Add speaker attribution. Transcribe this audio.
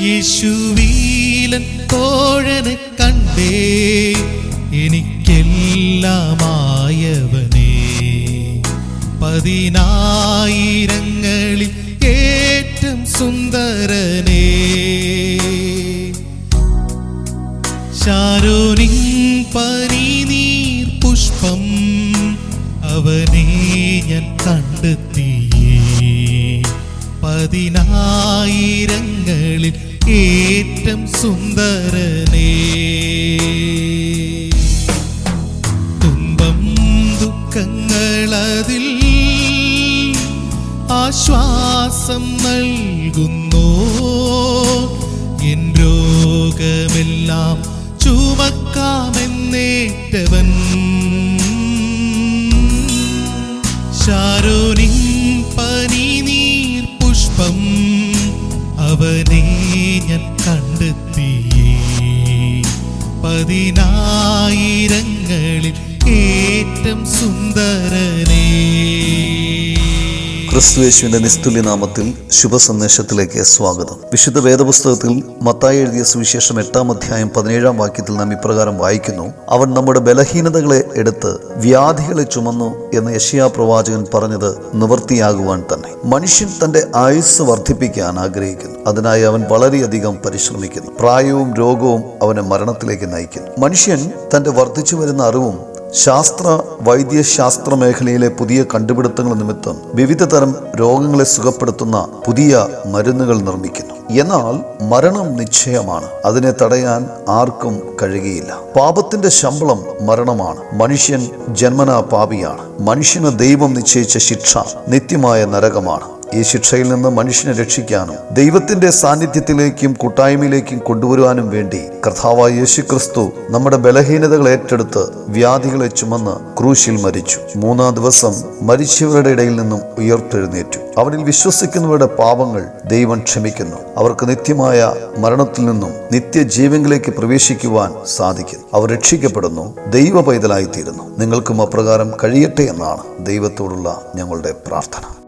Speaker 1: യേശുവീലൻ തോഴനെ കണ്ടേ എനിക്കെല്ലാമായവനേ. പതിനായിരങ്ങളിൽ ഏറ്റം സുന്ദരനേ. ശാരോനിൻ പനിനീർ പുഷ്പം അവനെ ഞാൻ കണ്ടെത്തിയേ പതിനായിരങ്ങളിൽ ഏറ്റം സുന്ദരനേ. തുമ്പം ദുഃഖങ്ങളതിൽ ആശ്വാസം നൽകുന്നു. എൻ രോഗമെല്ലാം ചുമക്കാമെന്നേറ്റവൻ അവനെ ഞാൻ കണ്ടെത്തിയേ പതിനായിരങ്ങളിൽ ഏറ്റം സുന്ദരനേ
Speaker 2: ക്രിസ്തുയേശുവിന്റെ നിസ്തുല്യ നാമത്തിൽ ശുഭസന്ദേശത്തിലേക്ക് സ്വാഗതം. വിശുദ്ധ വേദപുസ്തകത്തിൽ മത്തായി എഴുതിയ സുവിശേഷം എട്ടാം അധ്യായം പതിനേഴാം വാക്യത്തിൽ നാം ഇപ്രകാരം വായിക്കുന്നു. അവൻ നമ്മുടെ ബലഹീനതകളെ എടുത്ത് വ്യാധികളെ ചുമന്നു എന്ന് യശിയാ പ്രവാചകൻ പറഞ്ഞത് നിവൃത്തിയാകുവാൻ തന്നെ. മനുഷ്യൻ തന്റെ ആയുസ് വർദ്ധിപ്പിക്കാൻ ആഗ്രഹിക്കുന്നു. അതിനായി അവൻ വളരെയധികം പരിശ്രമിക്കുന്നു. പ്രായവും രോഗവും അവനെ മരണത്തിലേക്ക് നയിക്കുന്നു. മനുഷ്യൻ തന്റെ വർദ്ധിച്ചു വരുന്ന അറിവും ശാസ്ത്ര വൈദ്യശാസ്ത്ര മേഖലയിലെ പുതിയ കണ്ടുപിടുത്തങ്ങൾ നിമിത്തം വിവിധ തരം രോഗങ്ങളെ സുഖപ്പെടുത്തുന്ന പുതിയ മരുന്നുകൾ നിർമ്മിക്കുന്നു. എന്നാൽ മരണം നിശ്ചയമാണ്. അതിനെ തടയാൻ ആർക്കും കഴിയുകയില്ല. പാപത്തിന്റെ ശമ്പളം മരണമാണ്. മനുഷ്യൻ ജന്മനാ പാപിയാണ്. മനുഷ്യന് ദൈവം നിശ്ചയിച്ച ശിക്ഷ നിത്യമായ നരകമാണ്. ഈ ശിക്ഷയിൽ നിന്ന് മനുഷ്യനെ രക്ഷിക്കാനും ദൈവത്തിന്റെ സാന്നിധ്യത്തിലേക്കും കൂട്ടായ്മയിലേക്കും കൊണ്ടുവരുവാനും വേണ്ടി കർത്താവായ യേശുക്രിസ്തു നമ്മുടെ ബലഹീനതകൾ ഏറ്റെടുത്ത് വ്യാധികളെ ചുമന്ന് ക്രൂശിൽ മരിച്ചു. മൂന്നാം ദിവസം മരിച്ചവരുടെ ഇടയിൽ നിന്നും ഉയർത്തെഴുന്നേറ്റു. അവനിൽ വിശ്വസിക്കുന്നവരുടെ പാപങ്ങൾ ദൈവം ക്ഷമിക്കുന്നു. അവർക്ക് നിത്യമായ മരണത്തിൽ നിന്നും നിത്യജീവങ്ങളിലേക്ക് പ്രവേശിക്കുവാൻ സാധിക്കും അവർ രക്ഷിക്കപ്പെടുന്നു ദൈവ പൈതലായിത്തീരുന്നു നിങ്ങൾക്കും അപ്രകാരം കഴിയട്ടെ എന്നാണ് ദൈവത്തോടുള്ള ഞങ്ങളുടെ പ്രാർത്ഥന.